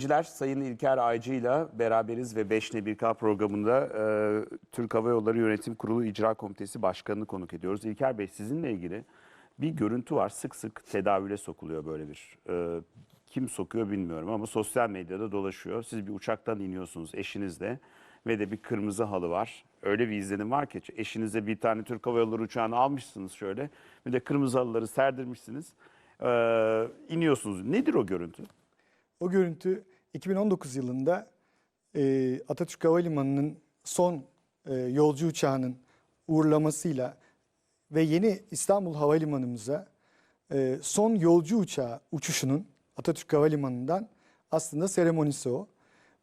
Dinleyiciler, Sayın İlker Aycı ile beraberiz ve 5 ne 1K programında e, Türk Hava Yolları Yönetim Kurulu İcra Komitesi Başkanı'nı konuk ediyoruz. İlker Bey sizinle ilgili bir görüntü var. Sık sık tedavüle sokuluyor böyle bir. e, kim sokuyor bilmiyorum ama sosyal medyada dolaşıyor. Siz bir uçaktan iniyorsunuz eşinizle ve de bir kırmızı halı var. Öyle bir izlenim var ki eşinize bir tane Türk Hava Yolları uçağını almışsınız şöyle. Bir de kırmızı halıları serdirmişsiniz. E, iniyorsunuz. Nedir o görüntü? O görüntü 2019 yılında e, Atatürk Havalimanı'nın son e, yolcu uçağının uğurlamasıyla ve yeni İstanbul Havalimanımıza e, son yolcu uçağı uçuşunun Atatürk Havalimanı'ndan aslında seremonisi o.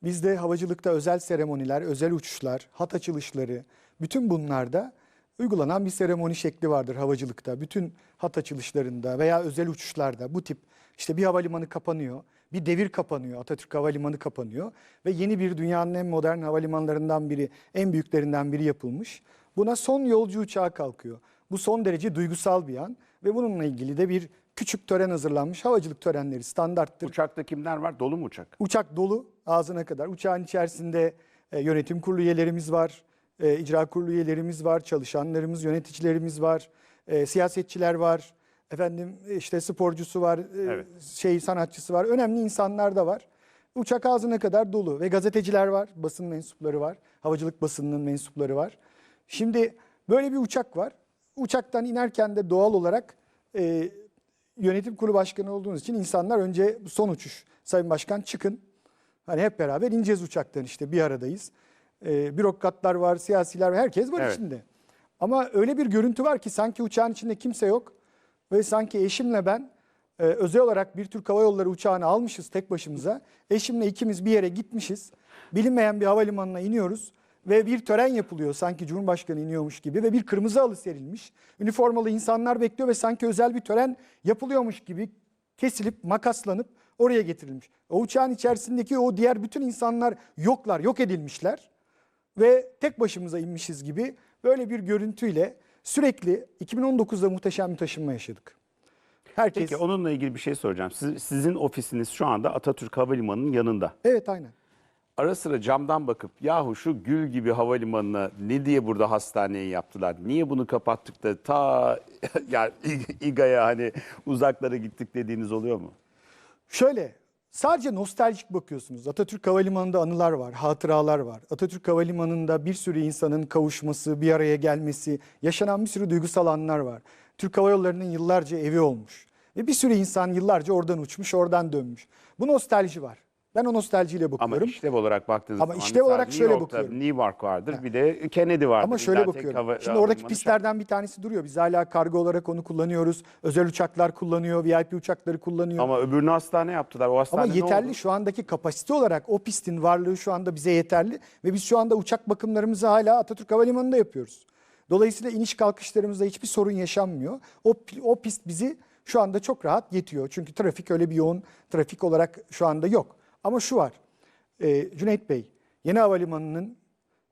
Bizde havacılıkta özel seremoniler, özel uçuşlar, hat açılışları, bütün bunlarda uygulanan bir seremoni şekli vardır havacılıkta. Bütün hat açılışlarında veya özel uçuşlarda bu tip işte bir havalimanı kapanıyor, bir devir kapanıyor, Atatürk Havalimanı kapanıyor ve yeni bir dünyanın en modern havalimanlarından biri, en büyüklerinden biri yapılmış. Buna son yolcu uçağı kalkıyor. Bu son derece duygusal bir an ve bununla ilgili de bir küçük tören hazırlanmış. Havacılık törenleri standarttır. Uçakta kimler var? Dolu mu uçak? Uçak dolu ağzına kadar. Uçağın içerisinde e, yönetim kurulu üyelerimiz var, e, icra kurulu üyelerimiz var, çalışanlarımız, yöneticilerimiz var, e, siyasetçiler var, efendim işte sporcusu var, e, Evet. şey sanatçısı var. Önemli insanlar da var. Uçak ağzına kadar dolu ve gazeteciler var, basın mensupları var, havacılık basınının mensupları var. Şimdi böyle bir uçak var. Uçaktan inerken de doğal olarak e, yönetim kurulu başkanı olduğunuz için insanlar önce son uçuş. Sayın Başkan çıkın. Hani hep beraber ineceğiz uçaktan işte bir aradayız. Ee, bürokratlar var, siyasiler var, herkes var Evet. içinde. Ama öyle bir görüntü var ki sanki uçağın içinde kimse yok. Ve sanki eşimle ben e, özel olarak bir Türk Hava Yolları uçağını almışız tek başımıza. Eşimle ikimiz bir yere gitmişiz. Bilinmeyen bir havalimanına iniyoruz. Ve bir tören yapılıyor sanki Cumhurbaşkanı iniyormuş gibi ve bir kırmızı halı serilmiş. Üniformalı insanlar bekliyor ve sanki özel bir tören yapılıyormuş gibi kesilip makaslanıp oraya getirilmiş. O uçağın içerisindeki o diğer bütün insanlar yoklar, yok edilmişler ve tek başımıza inmişiz gibi böyle bir görüntüyle sürekli 2019'da muhteşem bir taşınma yaşadık. Herkes Peki onunla ilgili bir şey soracağım. Siz- sizin ofisiniz şu anda Atatürk Havalimanı'nın yanında. Evet aynen. Ara sıra camdan bakıp yahu şu gül gibi havalimanına ne diye burada hastaneyi yaptılar? Niye bunu kapattık da ta yani İGA'ya hani uzaklara gittik dediğiniz oluyor mu? Şöyle sadece nostaljik bakıyorsunuz. Atatürk Havalimanı'nda anılar var, hatıralar var. Atatürk Havalimanı'nda bir sürü insanın kavuşması, bir araya gelmesi, yaşanan bir sürü duygusal anlar var. Türk Hava Yolları'nın yıllarca evi olmuş. Ve bir sürü insan yıllarca oradan uçmuş, oradan dönmüş. Bu nostalji var. Ben o nostaljiyle Ama bakıyorum. işlev olarak baktığınız Ama zaman işlev olarak New şöyle York'ta bakıyorum. Newark vardır bir de Kennedy vardır. Ama şöyle İlla bakıyorum. Şimdi oradaki pistlerden bir tanesi duruyor. Biz hala kargo olarak onu kullanıyoruz. Özel uçaklar kullanıyor, VIP uçakları kullanıyor. Ama öbürünü hastane yaptılar. O hastane Ama yeterli şu andaki kapasite olarak o pistin varlığı şu anda bize yeterli ve biz şu anda uçak bakımlarımızı hala Atatürk Havalimanı'nda yapıyoruz. Dolayısıyla iniş kalkışlarımızda hiçbir sorun yaşanmıyor. O, o pist bizi şu anda çok rahat yetiyor. Çünkü trafik öyle bir yoğun trafik olarak şu anda yok. Ama şu var, e, Cüneyt Bey, yeni havalimanının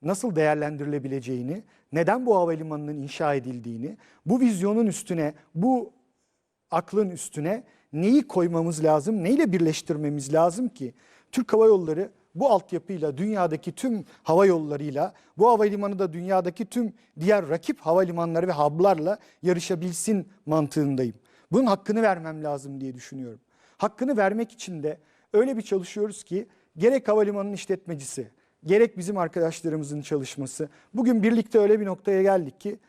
nasıl değerlendirilebileceğini, neden bu havalimanının inşa edildiğini, bu vizyonun üstüne, bu aklın üstüne neyi koymamız lazım, neyle birleştirmemiz lazım ki Türk Hava Yolları bu altyapıyla dünyadaki tüm hava yollarıyla bu havalimanı da dünyadaki tüm diğer rakip havalimanları ve hub'larla yarışabilsin mantığındayım. Bunun hakkını vermem lazım diye düşünüyorum. Hakkını vermek için de öyle bir çalışıyoruz ki gerek havalimanının işletmecisi, gerek bizim arkadaşlarımızın çalışması. Bugün birlikte öyle bir noktaya geldik ki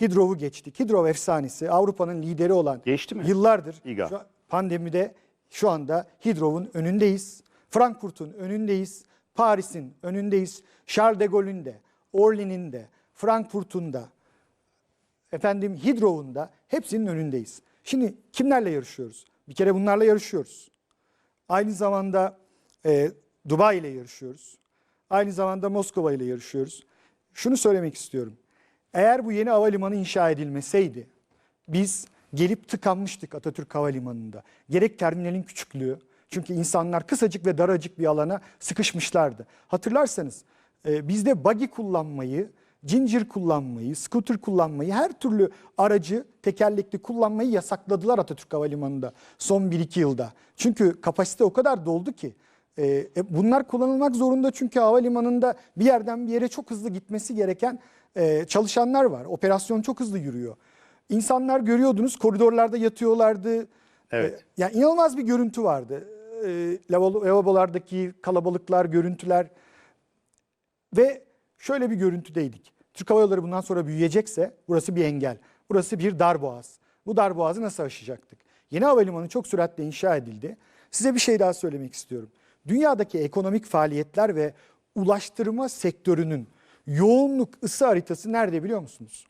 Hidrov'u geçtik. Hidrov efsanesi Avrupa'nın lideri olan Geçti mi? yıllardır İGA. şu an- pandemide şu anda Hidrov'un önündeyiz. Frankfurt'un önündeyiz. Paris'in önündeyiz. Charles de Gaulle'ün de, Orly'nin de, Frankfurt'un da, efendim Hidrov'un da hepsinin önündeyiz. Şimdi kimlerle yarışıyoruz? Bir kere bunlarla yarışıyoruz. Aynı zamanda e, Dubai ile yarışıyoruz. Aynı zamanda Moskova ile yarışıyoruz. Şunu söylemek istiyorum. Eğer bu yeni havalimanı inşa edilmeseydi biz gelip tıkanmıştık Atatürk Havalimanı'nda. Gerek terminalin küçüklüğü çünkü insanlar kısacık ve daracık bir alana sıkışmışlardı. Hatırlarsanız e, bizde buggy kullanmayı, Cincir kullanmayı, scooter kullanmayı, her türlü aracı tekerlekli kullanmayı yasakladılar Atatürk Havalimanı'nda son 1-2 yılda. Çünkü kapasite o kadar doldu ki E, e, bunlar kullanılmak zorunda çünkü havalimanında bir yerden bir yere çok hızlı gitmesi gereken e, çalışanlar var. Operasyon çok hızlı yürüyor. İnsanlar görüyordunuz koridorlarda yatıyorlardı. Evet. E, yani inanılmaz bir görüntü vardı. E, lavabo- lavabolardaki kalabalıklar, görüntüler ve şöyle bir görüntüdeydik. Türk Hava Yolları bundan sonra büyüyecekse burası bir engel. Burası bir darboğaz. Bu darboğazı nasıl aşacaktık? Yeni havalimanı çok süratle inşa edildi. Size bir şey daha söylemek istiyorum. Dünyadaki ekonomik faaliyetler ve ulaştırma sektörünün yoğunluk ısı haritası nerede biliyor musunuz?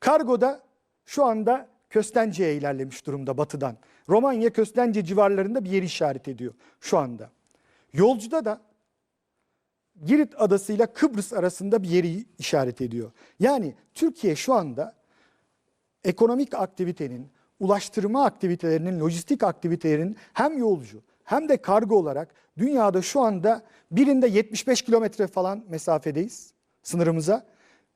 Kargoda şu anda Köstence'ye ilerlemiş durumda batıdan. Romanya Köstence civarlarında bir yer işaret ediyor şu anda. Yolcuda da Girit Adası ile Kıbrıs arasında bir yeri işaret ediyor. Yani Türkiye şu anda ekonomik aktivitenin, ulaştırma aktivitelerinin, lojistik aktivitelerinin hem yolcu hem de kargo olarak dünyada şu anda birinde 75 kilometre falan mesafedeyiz sınırımıza.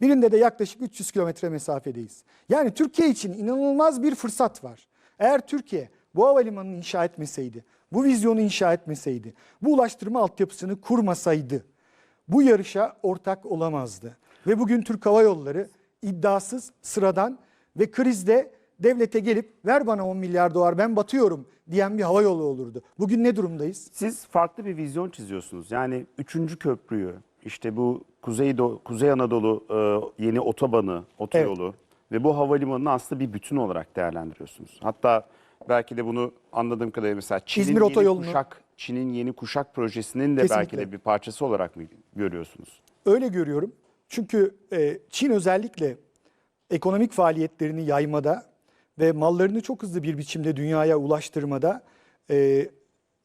Birinde de yaklaşık 300 kilometre mesafedeyiz. Yani Türkiye için inanılmaz bir fırsat var. Eğer Türkiye bu havalimanını inşa etmeseydi, bu vizyonu inşa etmeseydi, bu ulaştırma altyapısını kurmasaydı bu yarışa ortak olamazdı. Ve bugün Türk Hava Yolları iddiasız, sıradan ve krizde devlete gelip ver bana 10 milyar dolar ben batıyorum diyen bir hava yolu olurdu. Bugün ne durumdayız? Siz farklı bir vizyon çiziyorsunuz. Yani üçüncü köprüyü, işte bu Kuzey, Kuzey Anadolu e, yeni otobanı, otoyolu ve bu havalimanını aslında bir bütün olarak değerlendiriyorsunuz. Hatta belki de bunu anladığım kadarıyla mesela Çin'in İzmir yeni otoyolunu- kuşak, Çin'in yeni kuşak projesinin de Kesinlikle. belki de bir parçası olarak mı görüyorsunuz? Öyle görüyorum. Çünkü e, Çin özellikle ekonomik faaliyetlerini yaymada ve mallarını çok hızlı bir biçimde dünyaya ulaştırmada e,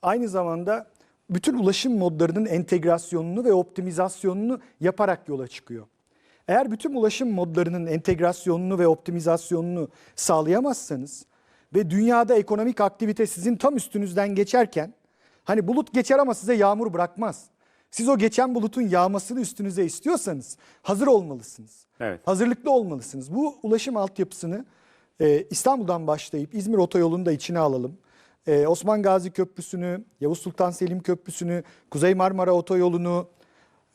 aynı zamanda bütün ulaşım modlarının entegrasyonunu ve optimizasyonunu yaparak yola çıkıyor. Eğer bütün ulaşım modlarının entegrasyonunu ve optimizasyonunu sağlayamazsanız ve dünyada ekonomik aktivite sizin tam üstünüzden geçerken hani bulut geçer ama size yağmur bırakmaz. Siz o geçen bulutun yağmasını üstünüze istiyorsanız hazır olmalısınız. Evet. Hazırlıklı olmalısınız. Bu ulaşım altyapısını e, İstanbul'dan başlayıp İzmir otoyolunu da içine alalım. E, Osman Gazi Köprüsü'nü, Yavuz Sultan Selim Köprüsü'nü, Kuzey Marmara Otoyolu'nu,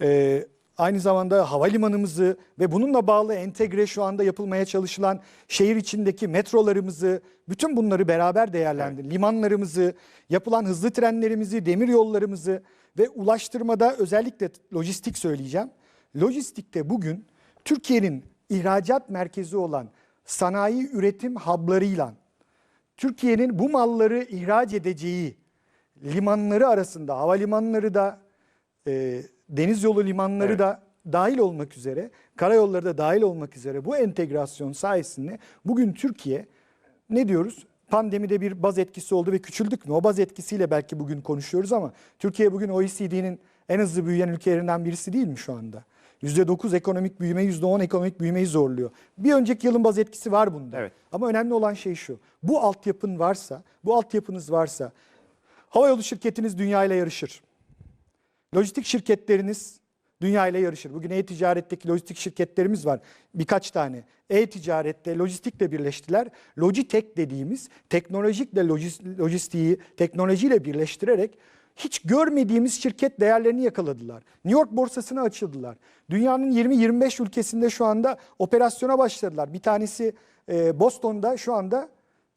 e, aynı zamanda havalimanımızı ve bununla bağlı entegre şu anda yapılmaya çalışılan şehir içindeki metrolarımızı, bütün bunları beraber değerlendir. Limanlarımızı, yapılan hızlı trenlerimizi, demir yollarımızı ve ulaştırmada özellikle lojistik söyleyeceğim. Lojistikte bugün Türkiye'nin ihracat merkezi olan sanayi üretim hub'larıyla Türkiye'nin bu malları ihraç edeceği limanları arasında havalimanları da e, deniz yolu limanları Evet. da dahil olmak üzere, karayolları da dahil olmak üzere bu entegrasyon sayesinde bugün Türkiye ne diyoruz? Pandemide bir baz etkisi oldu ve küçüldük mü? O baz etkisiyle belki bugün konuşuyoruz ama Türkiye bugün OECD'nin en hızlı büyüyen ülkelerinden birisi değil mi şu anda? %9 ekonomik büyüme, %10 ekonomik büyümeyi zorluyor. Bir önceki yılın baz etkisi var bunda. Evet. Ama önemli olan şey şu. Bu altyapın varsa, bu altyapınız varsa havayolu şirketiniz dünya ile yarışır. Lojistik şirketleriniz dünya ile yarışır. Bugün e-ticaretteki lojistik şirketlerimiz var. Birkaç tane. E-ticarette lojistikle birleştiler. Logitech dediğimiz teknolojikle lojis- lojistiği teknolojiyle birleştirerek hiç görmediğimiz şirket değerlerini yakaladılar. New York borsasına açıldılar. Dünyanın 20-25 ülkesinde şu anda operasyona başladılar. Bir tanesi e, Boston'da şu anda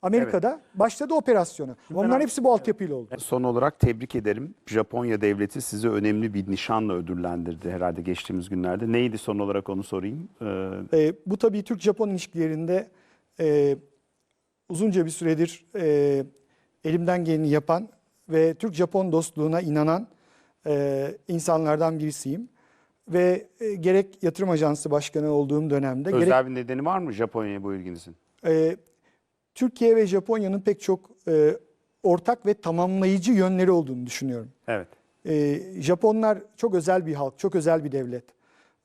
Amerika'da başladı operasyona. Onların hepsi bu altyapıyla oldu. Son olarak tebrik ederim. Japonya devleti sizi önemli bir nişanla ödüllendirdi herhalde geçtiğimiz günlerde. Neydi son olarak onu sorayım. Ee, E, bu tabii Türk-Japon ilişkilerinde e, uzunca bir süredir e, elimden geleni yapan ve Türk-Japon dostluğuna inanan e, insanlardan birisiyim. Ve e, gerek yatırım ajansı başkanı olduğum dönemde gerek özel bir nedeni var mı Japonya'ya bu ilginizin? e, Türkiye ve Japonya'nın pek çok e, ortak ve tamamlayıcı yönleri olduğunu düşünüyorum. Evet. E, Japonlar çok özel bir halk, çok özel bir devlet.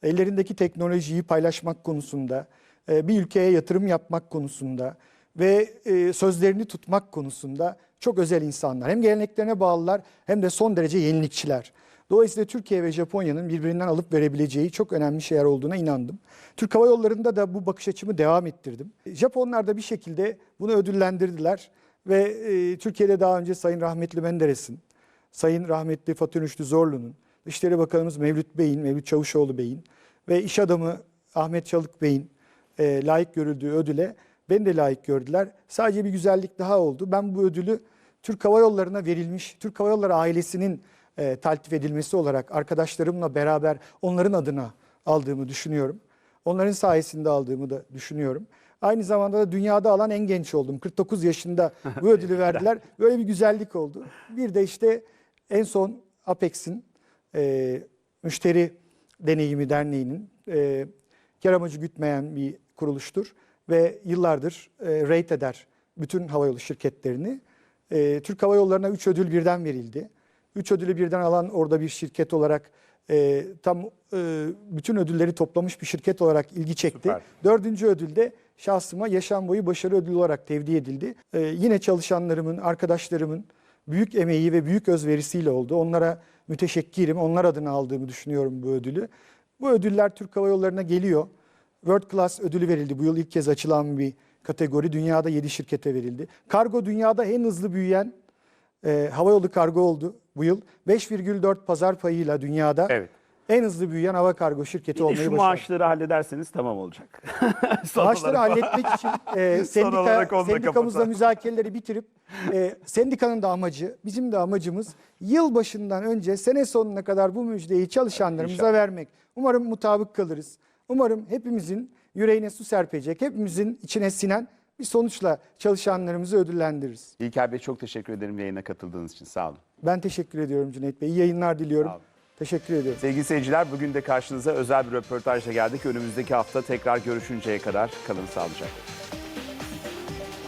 Ellerindeki teknolojiyi paylaşmak konusunda, e, bir ülkeye yatırım yapmak konusunda ve e, sözlerini tutmak konusunda çok özel insanlar. Hem geleneklerine bağlılar hem de son derece yenilikçiler. Dolayısıyla Türkiye ve Japonya'nın birbirinden alıp verebileceği çok önemli şeyler olduğuna inandım. Türk Hava Yolları'nda da bu bakış açımı devam ettirdim. Japonlar da bir şekilde bunu ödüllendirdiler ve e, Türkiye'de daha önce Sayın Rahmetli Menderes'in, Sayın rahmetli Fatih Rüştü Zorlu'nun, Dışişleri Bakanımız Mevlüt Bey'in, Mevlüt Çavuşoğlu Bey'in ve iş adamı Ahmet Çalık Bey'in e, layık görüldüğü ödüle beni de layık gördüler. Sadece bir güzellik daha oldu. Ben bu ödülü Türk Hava Yolları'na verilmiş, Türk Hava Yolları ailesinin e, taltif edilmesi olarak arkadaşlarımla beraber onların adına aldığımı düşünüyorum. Onların sayesinde aldığımı da düşünüyorum. Aynı zamanda da dünyada alan en genç oldum. 49 yaşında bu ödülü verdiler. Böyle bir güzellik oldu. Bir de işte en son Apex'in e, müşteri deneyimi derneğinin e, kar amacı gütmeyen bir kuruluştur ve yıllardır e, rate eder bütün havayolu şirketlerini. E, Türk Hava Yolları'na 3 ödül birden verildi. 3 ödülü birden alan orada bir şirket olarak e, tam e, bütün ödülleri toplamış bir şirket olarak ilgi çekti. Süper. Dördüncü ödülde şahsıma yaşam boyu başarı ödülü olarak tevdi edildi. Ee, yine çalışanlarımın, arkadaşlarımın büyük emeği ve büyük özverisiyle oldu. Onlara müteşekkirim. Onlar adına aldığımı düşünüyorum bu ödülü. Bu ödüller Türk Hava Yolları'na geliyor. World Class ödülü verildi. Bu yıl ilk kez açılan bir kategori. Dünyada 7 şirkete verildi. Kargo dünyada en hızlı büyüyen e, havayolu kargo oldu bu yıl. 5,4 pazar payıyla dünyada Evet. en hızlı büyüyen hava kargo şirketi Bir olmayı şu başardı. maaşları hallederseniz tamam olacak. Maaşları halletmek için e, sendika, sendikamızla kapatalım. müzakereleri bitirip e, sendikanın da amacı, bizim de amacımız yıl başından önce sene sonuna kadar bu müjdeyi çalışanlarımıza İnşallah. vermek. Umarım mutabık kalırız. Umarım hepimizin yüreğine su serpecek, hepimizin içine sinen bir sonuçla çalışanlarımızı ödüllendiririz. İlker Bey çok teşekkür ederim yayına katıldığınız için. Sağ olun. Ben teşekkür ediyorum Cüneyt Bey. İyi yayınlar diliyorum. Sağ olun. Teşekkür ediyorum. Sevgili seyirciler bugün de karşınıza özel bir röportajla geldik. Önümüzdeki hafta tekrar görüşünceye kadar kalın sağlıcakla.